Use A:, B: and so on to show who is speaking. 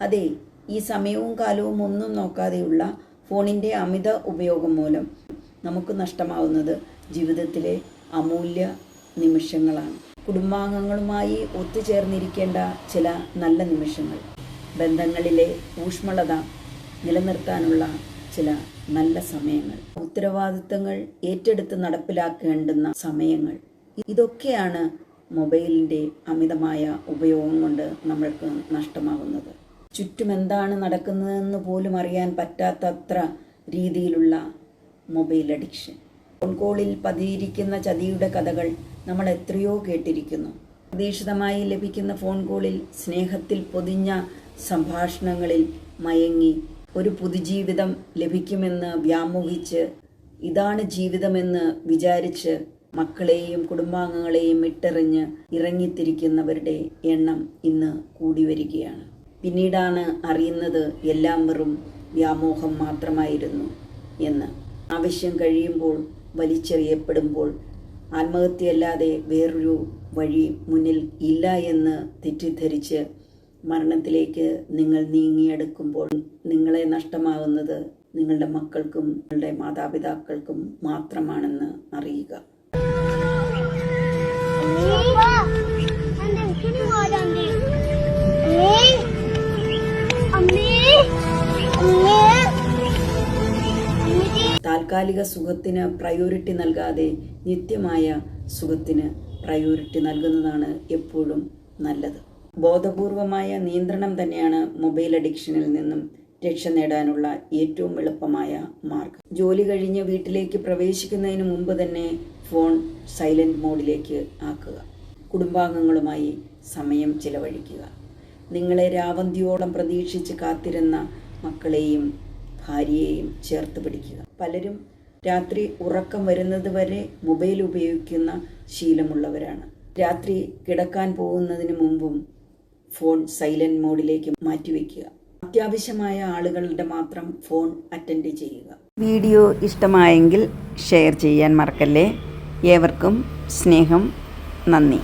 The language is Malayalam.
A: അതെ ഈ സമയവും കാലവും ഒന്നും നോക്കാതെയുള്ള ഫോണിന്റെ അമിത ഉപയോഗം മൂലം നമുക്ക് നഷ്ടമാവുന്നത് ജീവിതത്തിലെ അമൂല്യ നിമിഷങ്ങളാണ്. കുടുംബാംഗങ്ങളുമായി ഒത്തുചേർന്നിരിക്കേണ്ട ചില നല്ല നിമിഷങ്ങൾ ബന്ധങ്ങളിലെ ഊഷ്മളത നിലനിർത്താനുള്ള ചില നല്ല സമയങ്ങൾ ഉത്തരവാദിത്തങ്ങൾ ഏറ്റെടുത്ത് നടപ്പിലാക്കേണ്ടുന്ന സമയങ്ങൾ. ഇതൊക്കെയാണ് മൊബൈലിന്റെ അമിതമായ ഉപയോഗം കൊണ്ട് നമ്മൾക്ക് നഷ്ടമാകുന്നത് ചുറ്റും എന്താണ് നടക്കുന്നതെന്ന് പോലും അറിയാൻ പറ്റാത്തത്ര രീതിയിലുള്ള മൊബൈൽ അഡിക്ഷൻ. ഫോൺ കോളിൽ പതിയിരിക്കുന്ന ചതിയുടെ കഥകൾ നമ്മൾ എത്രയോ കേട്ടിരിക്കുന്നു. പ്രതീക്ഷിതമായി ലഭിക്കുന്ന ഫോൺ കോളിൽ സ്നേഹത്തിൽ പൊതിഞ്ഞ സംഭാഷണങ്ങളിൽ മയങ്ങി ഒരു പുതുജീവിതം ലഭിക്കുമെന്ന് വ്യാമോഹിച്ച് ഇതാണ് ജീവിതമെന്ന് വിചാരിച്ച് മക്കളെയും കുടുംബാംഗങ്ങളെയും ഇട്ടെറിഞ്ഞ് ഇറങ്ങിത്തിരിക്കുന്നവരുടെ എണ്ണം ഇന്ന് കൂടി വരികയാണ്. പിന്നീടാണ് അറിയുന്നത് എല്ലാം വെറും വ്യാമോഹം മാത്രമായിരുന്നു എന്ന്. ആവശ്യം കഴിയുമ്പോൾ വലിച്ചെറിയപ്പെടുമ്പോൾ ആത്മഹത്യയല്ലാതെ വേറൊരു വഴി മുന്നിൽ ഇല്ല എന്ന് തെറ്റിദ്ധരിച്ച് മരണത്തിലേക്ക് നിങ്ങൾ നീങ്ങിയെടുക്കുമ്പോൾ നിങ്ങളെ നഷ്ടമാകുന്നത് നിങ്ങളുടെ മക്കൾക്കും നിങ്ങളുടെ മാതാപിതാക്കൾക്കും മാത്രമാണെന്ന് അറിയുക. താൽക്കാലിക സുഖത്തിന് പ്രയോറിറ്റി നൽകാതെ നിത്യമായ സുഖത്തിന് പ്രയോറിറ്റി നൽകുന്നതാണ് എപ്പോഴും നല്ലത്. ബോധപൂർവമായ നിയന്ത്രണം തന്നെയാണ് മൊബൈൽ അഡിക്ഷനിൽ നിന്നും രക്ഷ നേടാനുള്ള ഏറ്റവും എളുപ്പമായ മാർഗം. ജോലി കഴിഞ്ഞ് വീട്ടിലേക്ക് പ്രവേശിക്കുന്നതിന് മുമ്പ് തന്നെ ഫോൺ സൈലന്റ് മോഡിലേക്ക് ആക്കുക. കുടുംബാംഗങ്ങളുമായി സമയം ചിലവഴിക്കുക. നിങ്ങളെ രാവന്തിയോളം പ്രതീക്ഷിച്ച് കാത്തിരുന്ന മക്കളെയും ഭാര്യയെയും ചേർത്ത് പിടിക്കുക. പലരും രാത്രി ഉറക്കം വരുന്നത് വരെ മൊബൈൽ ഉപയോഗിക്കുന്ന ശീലമുള്ളവരാണ്. രാത്രി കിടക്കാൻ പോകുന്നതിന് മുമ്പും ഫോൺ സൈലന്റ് മോഡിലേക്ക് മാറ്റിവെക്കുക. അത്യാവശ്യമായ ആളുകളുടെ മാത്രം ഫോൺ അറ്റൻഡ് ചെയ്യുക. വീഡിയോ ഇഷ്ടമായെങ്കിൽ ഷെയർ ചെയ്യാൻ മറക്കല്ലേ. ഏവർക്കും സ്നേഹം. നന്ദി.